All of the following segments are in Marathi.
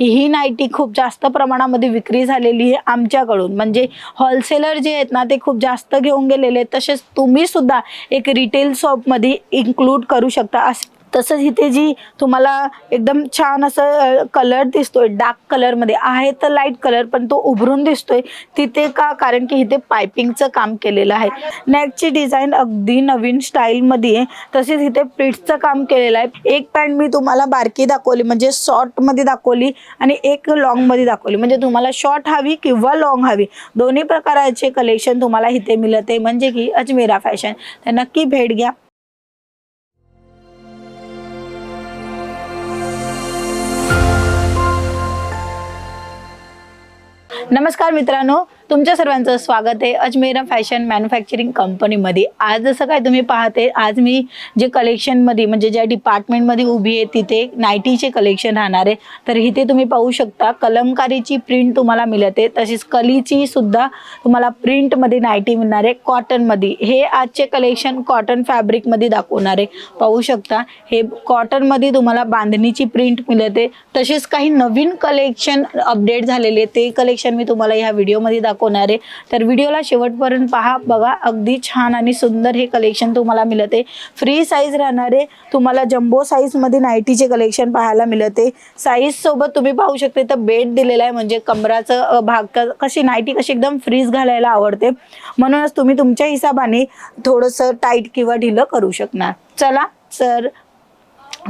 ही नाईटी खूप जास्त प्रमाणामध्ये विक्री झालेली आहे आमच्याकडून. म्हणजे होलसेलर जे आहेत ना ते खूप जास्त घेऊन गेलेले आहेत. तसेच तुम्ही सुद्धा एक रिटेल शॉपमध्ये इन्क्लूड करू शकता. असं तसंच इथे जी तुम्हाला एकदम छान असं कलर दिसतोय डार्क कलरमध्ये आहे तर लाइट कलर पण तो उभरून दिसतोय. तिथे का? कारण की इथे पायपिंगचं काम केलेलं आहे. नेकची डिझाईन अगदी नवीन स्टाईलमध्ये आहे. तसेच इथे प्लिट्सचं काम केलेलं आहे. एक पॅन्ट मी तुम्हाला बारकी दाखवली म्हणजे शॉर्टमध्ये दाखवली आणि एक लॉंगमध्ये दाखवली. म्हणजे तुम्हाला शॉर्ट हवी किंवा लॉंग हवी. दोन्ही प्रकाराचे कलेक्शन तुम्हाला इथे मिळते. म्हणजे की अजमेरा फॅशन तर नक्की भेट घ्या. नमस्कार मित्रांनो तुमच्या सर्वांचं स्वागत आहे अजमेरा फॅशन मॅन्युफॅक्चरिंग कंपनीमध्ये. आज जसं काय तुम्ही पाहते आज मी जे कलेक्शनमध्ये म्हणजे ज्या डिपार्टमेंटमध्ये उभी आहे तिथे नायटीचे कलेक्शन राहणार आहे. तर इथे तुम्ही पाहू शकता कलमकारीची प्रिंट तुम्हाला मिळते तसेच कलीची सुद्धा तुम्हाला प्रिंटमध्ये नायटी मिळणार आहे कॉटनमध्ये. हे आजचे कलेक्शन कॉटन फॅब्रिकमध्ये दाखवणार आहे. पाहू शकता हे कॉटनमध्ये तुम्हाला बांधणीची प्रिंट मिळते तसेच काही नवीन कलेक्शन अपडेट झालेले ते कलेक्शन मी तुम्हाला ह्या व्हिडिओमध्ये दाखवणार आहे. तर व्हिडिओला शेवटपर्यंत पहा बघा अगदी छान आणि सुंदर हे कलेक्शन तुम्हाला मिळते. फ्री साईज राहणारे तुम्हाला जम्बो साईजमध्ये नाईटीचे कलेक्शन पाहायला मिळते. साईज सोबत तुम्ही पाहू शकते तर बेड दिलेला आहे. म्हणजे कमराचं भाग कशी नाईटी कशी एकदम फ्रीज घालायला आवडते. म्हणूनच तुम्ही तुमच्या हिसाबाने थोडंसं टाईट किंवा ढिलं करू शकणार. चला सर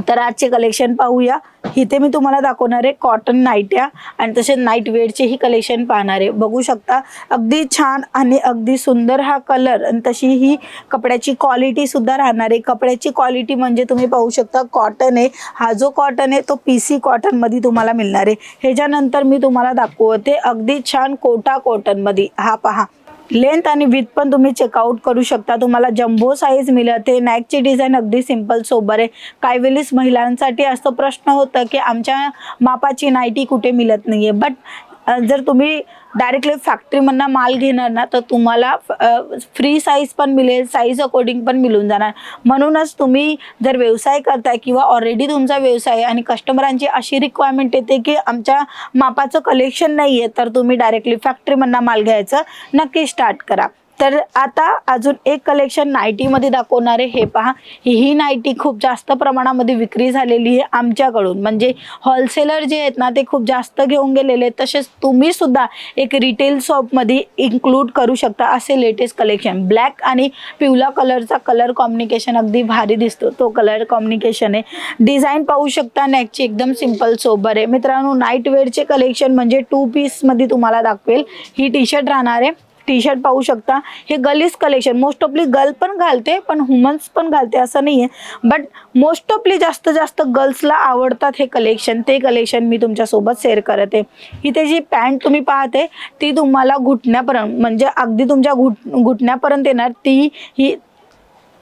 तर आजचे कलेक्शन पाहूया. इथे मी तुम्हाला दाखवणार आहे कॉटन नाईट्या आणि तसे नाईट वेअरचेही कलेक्शन पाहणार आहे. बघू शकता अगदी छान आणि अगदी सुंदर हा कलर आणि तशी ही कपड्याची क्वालिटी सुद्धा राहणार आहे. कपड्याची क्वालिटी म्हणजे तुम्ही पाहू शकता कॉटन आहे. हा जो कॉटन आहे तो पी सी कॉटनमध्ये तुम्हाला मिळणार आहे. ह्याच्यानंतर मी तुम्हाला दाखवते अगदी छान कोटा कॉटनमध्ये हा पहा. लेंथ आणि विथ पण तुम्ही चेकआउट करू शकता. तुम्हाला जम्बो साईज मिळते नॅकची डिझाईन अगदी सिंपल सोबर आहे. काही वेळेस महिलांसाठी असं प्रश्न होतं की आमच्या मापाची नाईटी कुठे मिळत नाही आहे बट जर तुम्ही डायरेक्टली फॅक्टरीमधनं माल घेणार ना तर तुम्हाला फ्री साईज पण मिळेल साईज अकॉर्डिंग पण मिळून जाणार. म्हणूनच तुम्ही जर व्यवसाय करताय किंवा ऑलरेडी तुमचा व्यवसाय आहे आणि कस्टमरांची अशी रिक्वायरमेंट येते की आमच्या मापाचं कलेक्शन नाही आहे तर तुम्ही डायरेक्टली फॅक्टरीमधनं माल घ्यायचं नक्की स्टार्ट करा. तर आता अजून एक कलेक्शन नाईटीमध्ये दाखवणार आहे. हे पहा. ही नाईटी खूप जास्त प्रमाणामध्ये विक्री झालेली आहे आमच्याकडून. म्हणजे होलसेलर जे आहेत ना ते खूप जास्त घेऊन गेलेले आहेत. तसेच तुम्ही सुद्धा एक रिटेल शॉपमध्ये इन्क्लूड करू शकता असे लेटेस्ट कलेक्शन ब्लॅक आणि पिवला कलरचा कलर कॉम्युनिकेशन अगदी भारी दिसतो. तो कलर कॉम्युनिकेशन आहे. डिझाईन पाहू शकता नेकची एकदम सिंपल सोबर आहे. मित्रांनो नाईट वेअरचे कलेक्शन म्हणजे टू पीसमध्ये तुम्हाला दाखवेल. ही टी शर्ट राहणार आहे. टी शर्ट पाहू शकता. हे गलीज कलेक्शन मोस्ट ऑफली गर्ल पण घालते पण वुमन्स पण घालते असं नाही आहे बट मोस्ट ऑफली जास्त जास्त गर्ल्सला आवडतात हे कलेक्शन ते कलेक्शन मी तुमच्यासोबत शेअर करत. आहे इथे जी पॅन्ट तुम्ही पाहते ती तुम्हाला घुटण्यापर्यंत म्हणजे अगदी तुमच्या घुट घुटण्यापर्यंत येणार ती ही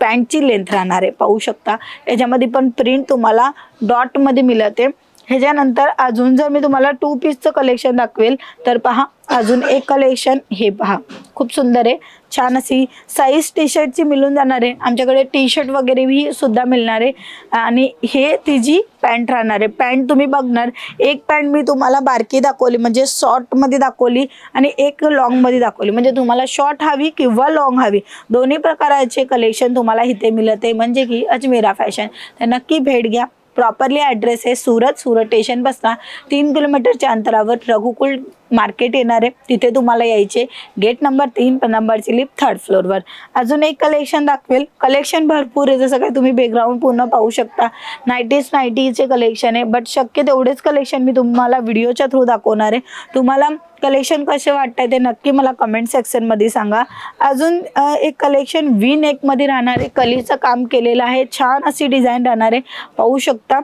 पॅन्टची लेंथ राहणार आहे. पाहू शकता. याच्यामध्ये पण प्रिंट तुम्हाला डॉटमध्ये मिळते. ह्याच्यानंतर अजून जर मी तुम्हाला टू पीसचं कलेक्शन दाखवेल तर पहा अजून एक कलेक्शन हे पहा. खूप सुंदर आहे. छान अशी साईज टी शर्टची मिळून जाणार आहे. आमच्याकडे टी शर्ट वगैरेही सुद्धा मिळणार आहे. आणि हे तिची पॅन्ट राहणार आहे. पॅन्ट तुम्ही बघणार. एक पॅन्ट मी तुम्हाला बारकी दाखवली म्हणजे शॉर्टमध्ये दाखवली आणि एक लॉंगमध्ये दाखवली. म्हणजे तुम्हाला शॉर्ट हवी किंवा लॉंग हवी. दोन्ही प्रकाराचे कलेक्शन तुम्हाला इथे मिळत. आहे म्हणजे की अजमेरा फॅशन तर नक्की भेट घ्या. प्रॉपरली ॲड्रेस आहे सुरत सुरत स्टेशन बसता तीन किलोमीटरच्या अंतरावर रघुकुल मार्केट येणार आहे तिथे तुम्हाला यायचे. गेट नंबर तीन नंबरची लिप थर्ड फ्लोअरवर अजून एक कलेक्शन दाखवेल. कलेक्शन भरपूर आहे जसं काय तुम्ही बॅकग्राऊंड पूर्ण पाहू शकता. नाईटीज नाईटीचे कलेक्शन आहे बट शक्य तेवढेच कलेक्शन मी तुम्हाला व्हिडिओच्या थ्रू दाखवणार आहे. तुम्हाला कलेक्शन कसे वाटतंय ते नक्की मला कमेंट सेक्शनमध्ये सांगा. अजून एक कलेक्शन वी नेकमध्ये राहणार आहे कलीचं काम केलेलं आहे. छान अशी डिझाईन राहणार आहे. पाहू शकता.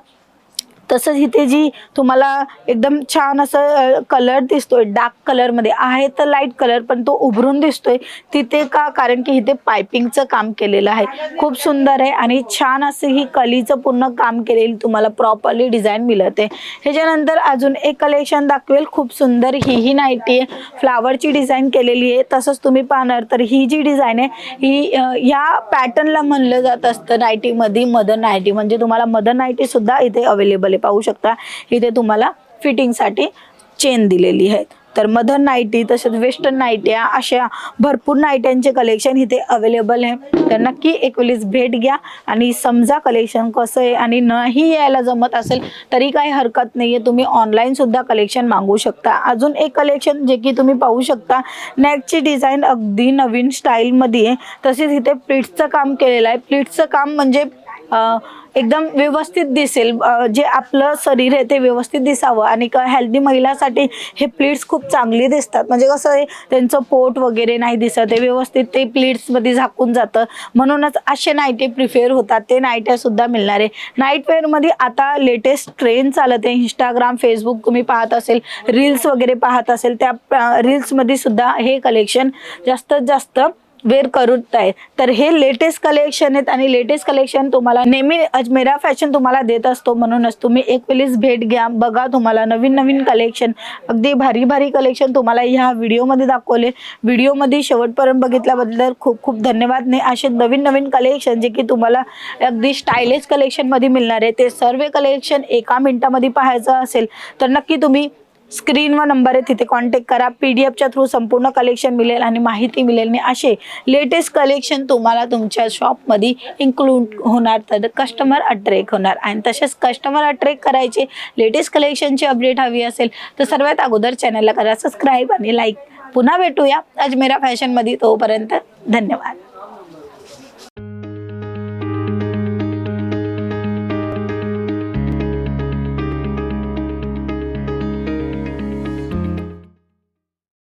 तसंच इथे जी तुम्हाला एकदम छान असं कलर दिसतोय डार्क कलरमध्ये आहे तर लाइट कलर पण तो उभरून दिसतोय. तिथे का? कारण की इथे पायपिंगचं काम केलेलं आहे. खूप सुंदर आहे आणि छान असं ही कलीचं पूर्ण काम केलेली तुम्हाला प्रॉपरली डिझाईन मिळते. ह्याच्यानंतर अजून एक कलेक्शन दाखवेल. खूप सुंदर ही ही नाईटी आहे. फ्लावरची डिझाईन केलेली आहे. तसंच तुम्ही पाहणार तर ही जी डिझाईन आहे ही या ह्या पॅटर्नला म्हणलं जात असतं नाईटीमध्ये मदर नाईटी. म्हणजे तुम्हाला मदर नाईटी सुद्धा इथे अवेलेबल आहे. पाहू शकता. इथे तुम्हाला फिटिंगसाठी चेन दिलेली आहे तर मदर नाईटी तसेच वेस्टर्न नाईट्या अशा भरपूर नाईट्यांचे कलेक्शन इथे अवेलेबल आहे. तर नक्की एक वेळेस भेट घ्या आणि समजा कलेक्शन कसं आहे आणि नाही यायला जमत असेल तरी काही हरकत नाही आहे तुम्ही ऑनलाईनसुद्धा कलेक्शन मागू शकता. अजून एक कलेक्शन जे की तुम्ही पाहू शकता नेकची डिझाईन अगदी नवीन स्टाईलमध्ये आहे. तसेच इथे प्लीट्सचं काम केलेलं आहे. प्लीट्सचं काम म्हणजे एकदम व्यवस्थित दिसेल. जे आपलं शरीर आहे ते व्यवस्थित दिसावं. आणि हेल्दी महिलासाठी हे प्लीट्स खूप चांगली दिसतात. म्हणजे कसं आहे त्यांचं पोट वगैरे नाही दिसत आहे व्यवस्थित ते प्लीट्समध्ये झाकून जातं. म्हणूनच असे नाईटे प्रिफेअर होतात. ते नाईट्यासुद्धा मिळणार आहे. नाईटवेअरमध्ये आता लेटेस्ट ट्रेंड चालत आहे. इंस्टाग्राम फेसबुक तुम्ही पाहत असेल रील्स वगैरे पाहत असेल त्या रील्समध्ये सुद्धा हे कलेक्शन जास्तीत जास्त वेअर करत आहे. तर हे लेटेस्ट कलेक्शन आहेत आणि लेटेस्ट कलेक्शन तुम्हाला नेहमी अजमेरा फॅशन तुम्हाला देत असतो. म्हणूनच तुम्ही एक वेळेस भेट घ्या. बघा तुम्हाला नवीन नवीन कलेक्शन अगदी भारी भारी कलेक्शन तुम्हाला ह्या व्हिडिओमध्ये दाखवले. व्हिडिओमध्ये शेवटपर्यंत बघितल्याबद्दल खूप खूप धन्यवाद. नाही असे नवीन नवीन कलेक्शन जे की तुम्हाला अगदी स्टायलिश कलेक्शनमध्ये मिळणार आहे ते सर्व कलेक्शन एका मिनटामध्ये पाहायचं असेल तर नक्की तुम्ही स्क्रीनवर नंबर आहे तिथे कॉन्टॅक्ट करा. पी डी एफच्या थ्रू संपूर्ण कलेक्शन मिळेल आणि माहिती मिळेल. आणि असे लेटेस्ट कलेक्शन तुम्हाला तुमच्या शॉपमध्ये इन्क्लूड होणार. तर कस्टमर अट्रॅक्ट होणार. आणि तसेच कस्टमर अट्रॅक्ट करायचे लेटेस्ट कलेक्शनची अपडेट हवी असेल तर सर्वात अगोदर चॅनलला करा. सबस्क्राईब आणि लाईक पुन्हा भेटूया अजमेरा फॅशनमध्ये तोपर्यंत धन्यवाद.